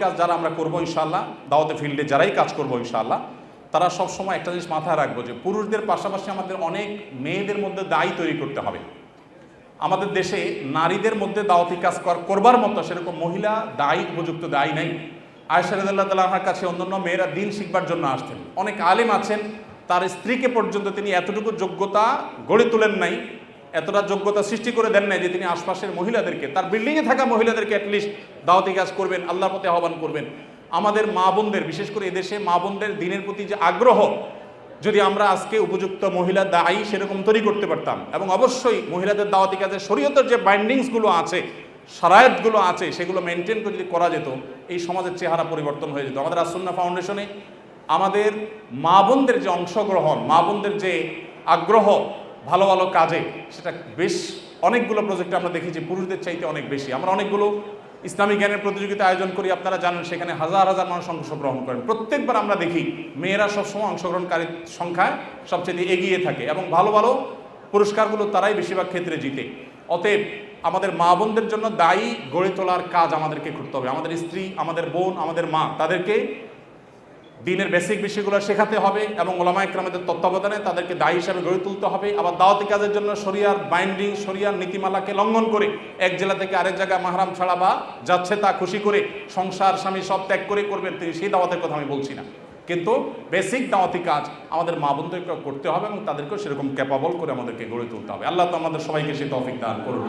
কাজ যারা আমরা করব ইনশাল্লাহ দাওয়াতে ফিল্ডে যারাই কাজ করব ইনশাল্লাহ তারা সব সময় একটা জিনিস মাথায় রাখব যে পুরুষদের পাশাপাশি আমাদের অনেক মেয়েদের মধ্যে দায়ী তৈরি করতে হবে। আমাদের দেশে নারীদের মধ্যে দাওয়াতি কাজ কর- করবার মতো সেরকম মহিলা দায়ী, উপযুক্ত দায়ী নাই। আয়সা রাদিয়াল্লাহু তাআলার কাছে অন্যান্য মেয়েরা দিন শিখবার জন্য আসতেন। অনেক আলেম আছেন, তার স্ত্রীকে পর্যন্ত তিনি এতটুকু যোগ্যতা গড়ে তোলেন নাই। এতটা যোগ্যতা সৃষ্টি করে দেন নাই যে তিনি আশপাশের মহিলাদেরকে, তার বিল্ডিংয়ে থাকা মহিলাদেরকে অ্যাটলিস্ট দাওয়াতি কাজ করবেন, আল্লাহর পথে আহ্বান করবেন। আমাদের মা বোনদের, বিশেষ করে এদেশে মা বোনদের দিনের প্রতি যে আগ্রহ, যদি আমরা আজকে উপযুক্ত মহিলা দায়ী সেরকম তৈরি করতে পারতাম, এবং অবশ্যই মহিলাদের দাওয়াতি কাজে শরীয়তের যে বাইন্ডিংসগুলো আছে সারায়তগুলো আছে, সেগুলো মেনটেন করে যদি করা যেত, এই সমাজের চেহারা পরিবর্তন হয়ে যেত। আমাদের আসন্না ফাউন্ডেশনে আমাদের মা বোনদের যে অংশগ্রহণ, মা বোনদের যে আগ্রহ ভালো ভালো কাজে সেটা বেশ অনেকগুলো প্রজেক্টে আমরা দেখি যে পুরুষদের চাইতে অনেক বেশি। আমরা অনেকগুলো ইসলামী জ্ঞানের প্রতিযোগিতা আয়োজন করি, আপনারা জানেন সেখানে হাজার হাজার মানুষ অংশগ্রহণ করেন। প্রত্যেকবার আমরা দেখি মেয়েরা সবসময় অংশগ্রহণকারীর সংখ্যায় সবচেয়ে এগিয়ে থাকে এবং ভালো ভালো পুরস্কারগুলো তারাই বেশিরভাগ ক্ষেত্রে জিতে। অতএব আমাদের মা বোনদের জন্য দায়ী গড়ে তোলার কাজ আমাদেরকে করতে হবে। আমাদের স্ত্রী, আমাদের বোন, আমাদের মা, তাদেরকে দিনের বেসিক বিষয়গুলো শেখাতে হবে এবং ওলামা ইকরামেদের তত্ত্বাবধানে তাদেরকে দায়ী হিসাবে গড়ে তুলতে হবে। আবার দাওয়াতি কাজের জন্য শরিয়ার বাইন্ডিং শরিয়ার নীতিমালাকে লঙ্ঘন করে এক জেলা থেকে আরেক জায়গায় মাহারাম ছাড়া বা যাচ্ছে তা খুশি করে সংসার, স্বামী সব ত্যাগ করে করবেন তিনি সেই দাওয়াতের কথা আমি বলছি না। কিন্তু বেসিক দাওয়াতি কাজ আমাদের মা বোনদেরকে করতে হবে এবং তাদেরকেও সেরকম ক্যাপাবল করে আমাদেরকে গড়ে তুলতে হবে। আল্লাহ তো আমাদের সবাইকে সে তৌফিক দান করুন।